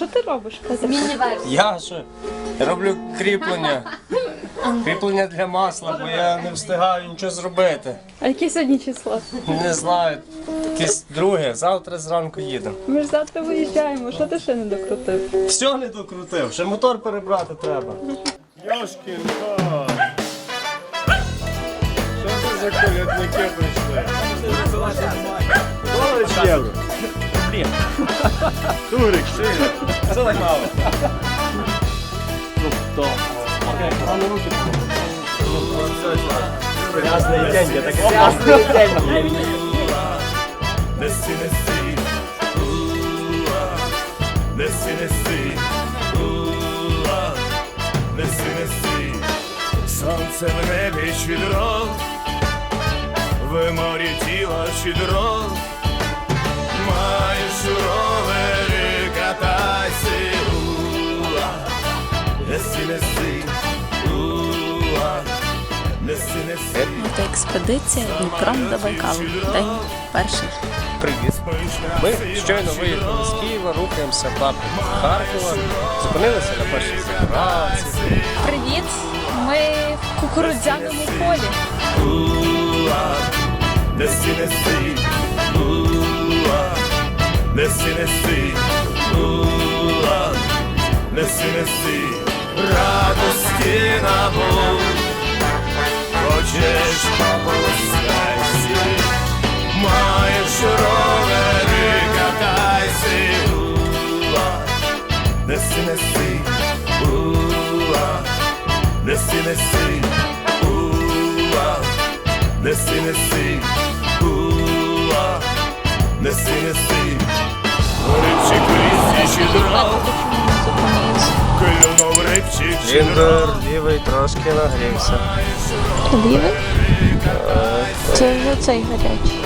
Що ти робиш? Я що? Я роблю кріплення. Кріплення для масла, бо я не встигаю нічого зробити. А яке сьогодні число? Не знаю. Якесь друге, завтра зранку їдемо. Ми ж завтра виїжджаємо. Що ти ще не докрутив? Все не докрутив, ще мотор перебрати треба. Йошкін. Що це за колядники прийшли? Долар чи євро? Турик, ще є. Це так мало. Ну, то. Рано руки. Грязные деньги, так грязные деньги. Неси, неси, уа, неси, неси, уа, неси, неси, сонце в небі щедро, в морі тіло щедро, неси. Мотоекспедиція Дніпром до Байкалу. День перший. Привіт. Ми щойно виїхали з Києва, рухаємося в напрямку Харкова, зупинилися на першій заправці. Привіт! Ми в кукурудзяному полі. Неси, неси, хочеш попускайся, маєш ровери, катайся, уа, неси, неси, уа, неси, неси, уа, неси, неси, уа, неси, неси, рибчик лісі щедро, клюнув рибчик Ліндер лівий трошки нагрівся. Лівий? Це вже цей гарячий.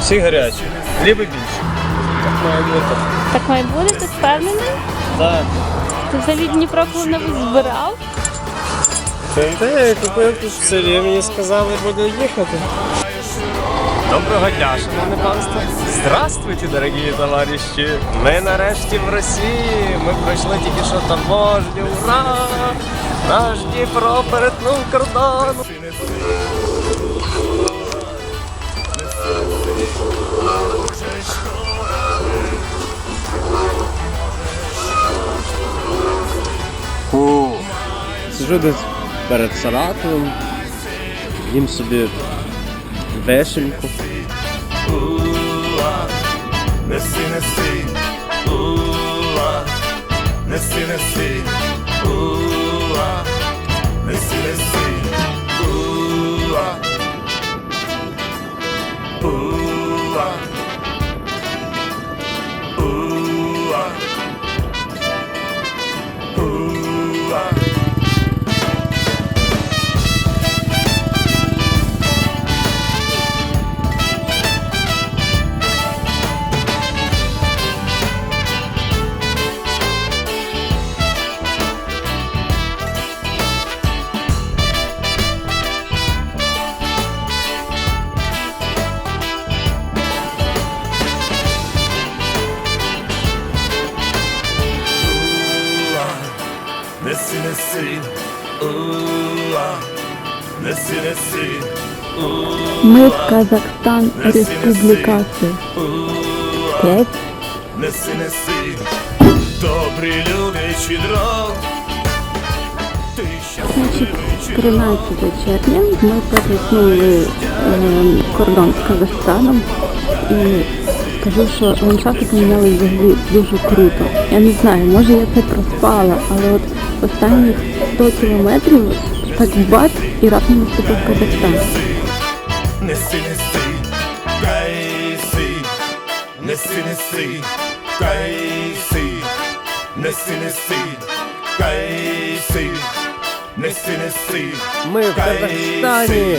Всі гарячі. Лівий більше. Так має бути. Так має бути, ти впевнений? Так. Ти взагалі Дніпро коли-небудь збирав? Та я купив тут в селі, мені сказали, буду їхати. Доброго дня, шановне панство. Здравствуйте, дорогі товариші. Ми нарешті в Росії. Ми пройшли тільки що таможню. Ура! Наш Дніпро перетнув кордон. Сижу десь перед Саратовом, їм собі вишеньку. неси, неси, неси, неси, неси, Мы Казахстан, республикасы. Пять. неси, неси, добрі люди щедро, ти Значить, 13 червня ми перетнули е, кордон з Казахстаном і скажу, що ландшафти поміняли взагалі дуже круто. Я не знаю, може я це проспала, але от останніх 100 кілометрів так бац і раптом наступив Казахстан. Неси, неси, кайси, неси, неси, кайси, неси, неси, кайси, неси, неси, Ми в Казахстані!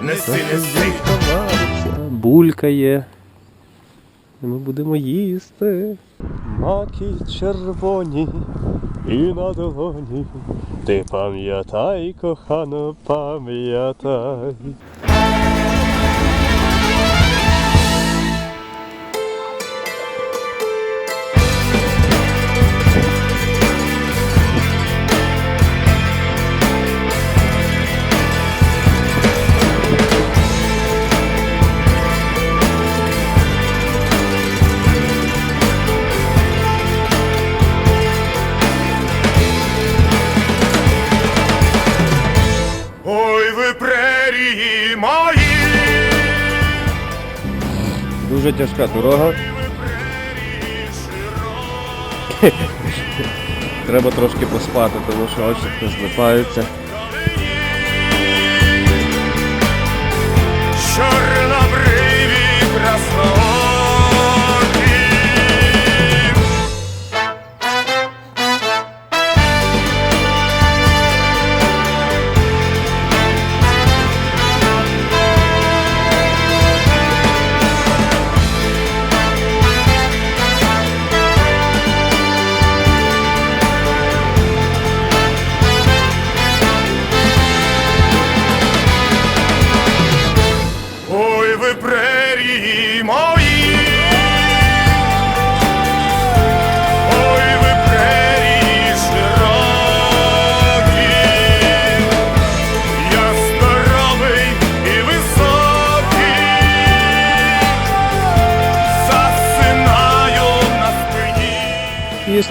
неси, неси. Булькає. І ми будемо їсти. Маки червоні і на долоні. Ти пам'ятай, кохано, пам'ятай. Ой, ви прерії мої! Дуже тяжка дорога. Треба трошки поспати, тому що очі злипаються.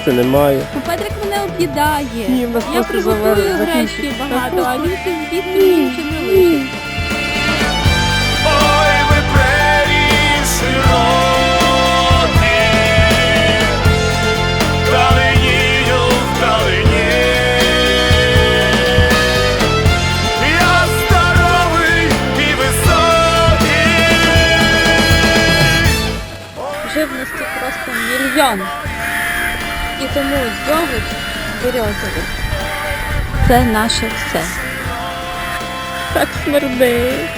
Їсти немає. Ну, Петрик мене об'їдає. Ні, в нас Я просто приготую завар- гречки закінчить. багато, а він собі мені нічого не лишить. Ой, ви прерії широкі. Вдалині. Я здоровий і високий. Живності просто мільйон. Йогурт березовий. Це наше все. Так смердить.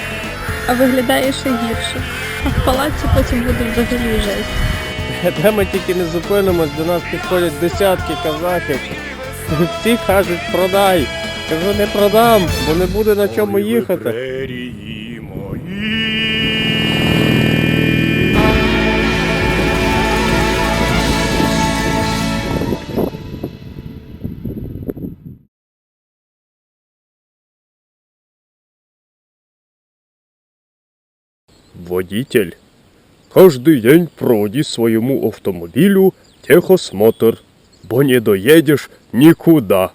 А виглядає ще гірше. А в палаці потім буде взагалі жесть. Де ми тільки не зупинимось, до нас підходять десятки казахів. Всі кажуть, продай. Кажу, не продам, бо не буде на чому їхати. Водитель, каждый день проводи своему автомобилю техосмотр, бо не доедешь никуда.